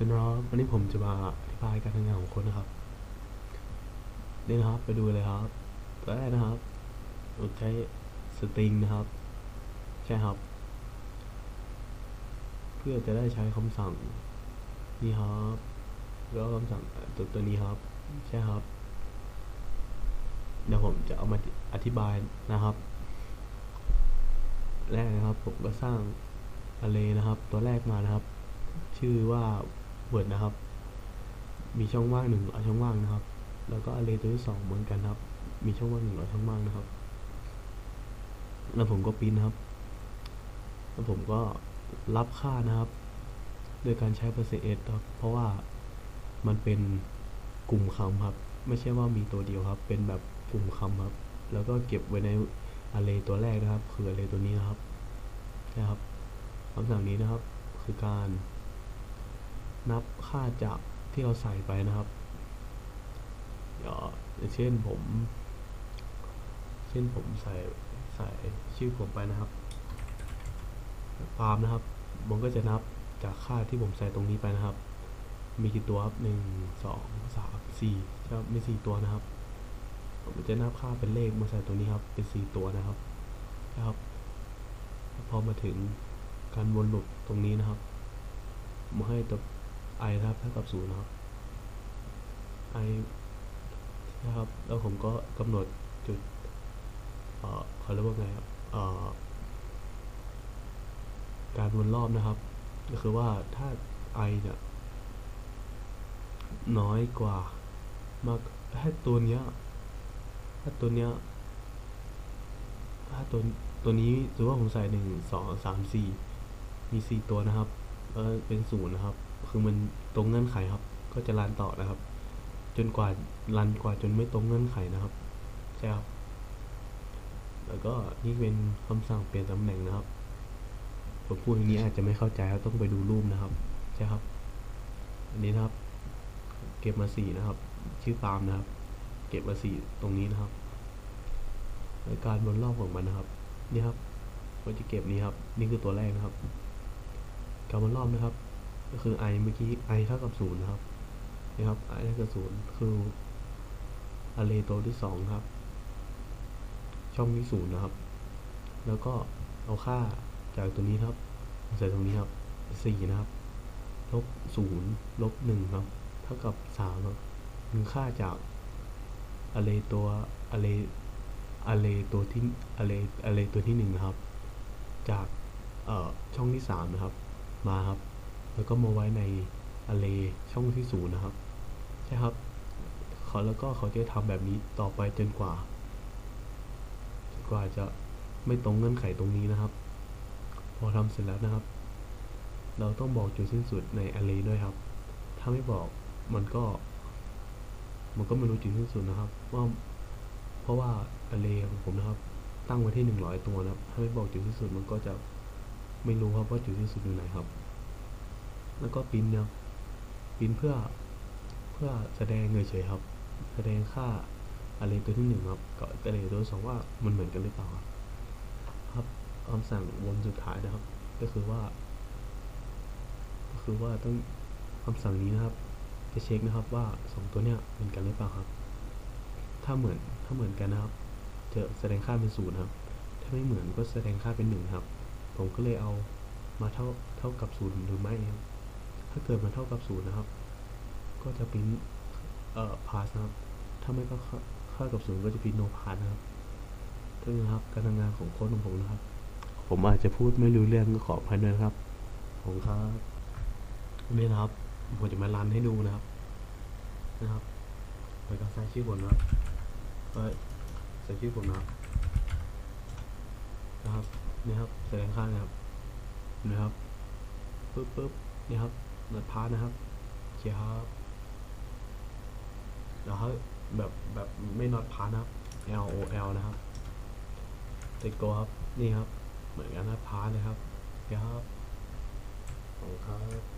สวัสดีครับวันนี้ผมจะมาอธิบายการทำงานของคนนะครับ นี่นะครับไปดูเลยครับตัวแรกนะครับใช้สตริงนะครับ ใช่ครับ เพื่อจะได้ใช้คำสั่งนี่ครับแล้วก็คำสั่งตัวตัวนี้ครับ ใช่ครับ เดี๋ยวผมจะเอามาอธิบายนะครับ แรกนะครับผมก็สร้าง array นะครับ ตัวแรกมานะครับชื่อว่า word นะครับ มีช่องว่างหนึ่งร้อช่องว่างนะครับ แล้วก็ array ตัวที่สองเหมือนกันครับ มีช่องว่างหนึ่งร้อช่องว่างนะครับ แล้วผมก็ปริ้นนะครับ แล้วผมก็รับค่านะครับ โดยการใช้ percent ครับ เพราะว่ามันเป็นกลุ่มคำครับ ไม่ใช่ว่ามีตัวเดียวครับ เป็นแบบกลุ่มคำครับ แล้วก็เก็บไว้ใน array ตัวแรกนะครับ คือ array ตัวนี้นะครับนะครับคำสั่งนี้นะครับ คือการ นับค่าจากที่เราใส่ไปนะครับอย่างเช่นผม เช่นผมใส่ใส่ชื่อผมไปนะครับฟาร์มนะครับผมก็จะนับจากค่าที่ผมใส่ตรงนี้ไปนะครับ มีกี่ตัวครับหนึ่งสองสามสี่ครับมีสี่ตัวนะครับผมจะนับค่าเป็นเลขมาใส่ตรงนี้ครับ เป็นสี่ตัวนะครับนะครับ พอมาถึงการวนลูปตรงนี้นะครับมาให้ตัว i นะครับเท่ากับศูนย์นะครับ i นะครับ แล้วผมก็กำหนดจุดเอ่อเขาเรียกว่าไงครับเอ่อการวนรอบนะครับ ก็คือว่าถ้า i เนี่ยน้อยกว่ามากถ้าตัวเนี้ยถ้าตัวเนี้ยถ้าตัวตัวนี้ถือว่าผมใส่หนึ่งสองสามสี่มีสี่ตัวนะครับ แล้วเป็นศูนย์นะครับ คือมันตรงเงื่อนไขครับ ก็จะรันต่อนะครับ จนกว่ารันกว่าจนไม่ตรงเงื่อนไขนะครับใช่ครับแล้วก็นี่เป็นคำสั่งเปลี่ยนตำแหน่งนะครับผมพูดอย่างนี้อาจจะไม่เข้าใจครับต้องไปดูรูปนะครับใช่ครับอันนี้นะครับ เก็บมาสี่นะครับ ชื่อฟาร์มนะครับ เก็บมาสี่ตรงนี้นะครับการวนรอบของมันนะครับ นี่ครับก็จะเก็บนี้ครับ นี่คือตัวแรกนะครับ การวนรอบนะครับ ก็คือ i เมื่อกี้ i เท่ากับศูนย์นะครับนี่ครับ i เท่ากับศูนย์คือ array ตัวที่สองครับ ช่องที่ศูนย์นะครับ แล้วก็เอาค่าจากตัวนี้ครับใส่ตรงนี้ครับสี่นะครับลบศูนย์ลบหนึ่งครับ เท่ากับสามครับคือค่าจาก array ตัว array array ตัวที่ array array ตัวที่หนึ่งนะครับ จากเอ่อช่องที่สามนะครับ มาครับ แล้วก็มาไว้ใน array ช่องที่ศูนย์นะครับ ใช่ครับเขาแล้วก็เขาจะทำแบบนี้ต่อไปจนกว่าจนกว่าจะไม่ตรงเงื่อนไขตรงนี้นะครับ พอทำเสร็จแล้วนะครับ เราต้องบอกจุดสิ้นสุดใน array ด้วยครับ ถ้าไม่บอกมันก็ มันก็ไม่รู้จุดสิ้นสุดนะครับว่าเพราะว่า array ของผมนะครับ ตั้งไว้ที่ 100 ตัวนะครับ ถ้าไม่บอกจุดสิ้นสุดมันก็จะไม่รู้ครับว่าจุดสิ้นสุดอยู่ไหนครับ แล้วก็พิมพ์เนี่ยพิมพ์เพื่อเพื่อแสดงเฉยๆครับ แสดงค่า array ตัวที่หนึ่งครับกับ array ตัวสองว่ามันเหมือนกันหรือเปล่าครับครับคำสั่งวนสุดท้ายนะครับ ก็คือว่า ก็คือว่าต้องคำสั่งนี้นะครับ จะเช็คนะครับว่าสองตัวเนี้ยเหมือนกันหรือเปล่าครับ ถ้าเหมือนถ้าเหมือนกันนะครับ จะแสดงค่าเป็นศูนย์ครับ ถ้าไม่เหมือนก็แสดงค่าเป็นหนึ่งครับ ผมก็เลยเอามาเท่าเท่ากับศูนย์หรือไม่ครับ ถ้าเกิดมันเท่ากับศูนย์นะครับ ก็จะพิมพ์เอ่อพาสนะครับ ถ้าไม่ก็ค่ากับศูนย์ก็จะพิมพ์โนพาสนะครับนี่นะครับ การทำงานของโค้ดของผมนะครับ ผมอาจจะพูดไม่รู้เรื่องก็ขออภัยด้วยนะครับ ผมครับนี่นะครับ ผมจะมารันให้ดูนะครับ นะครับแล้วก็ใส่ชื่อผมนะครับก็ใส่ชื่อผมนะครับ นะครับนี่ครับแสดงค่านะครับนะครับปึ๊บปึ๊บนี่ครับ เปิดพาร์ทนะครับโอเคครับแล้วให้แบบแบบไม่น็อตพาร์ทนะครับ L O L นะครับเต็กโกครับ นี่ครับ เหมือนกันนะพาร์ทนะครับโอเคครับขอบคุณครับ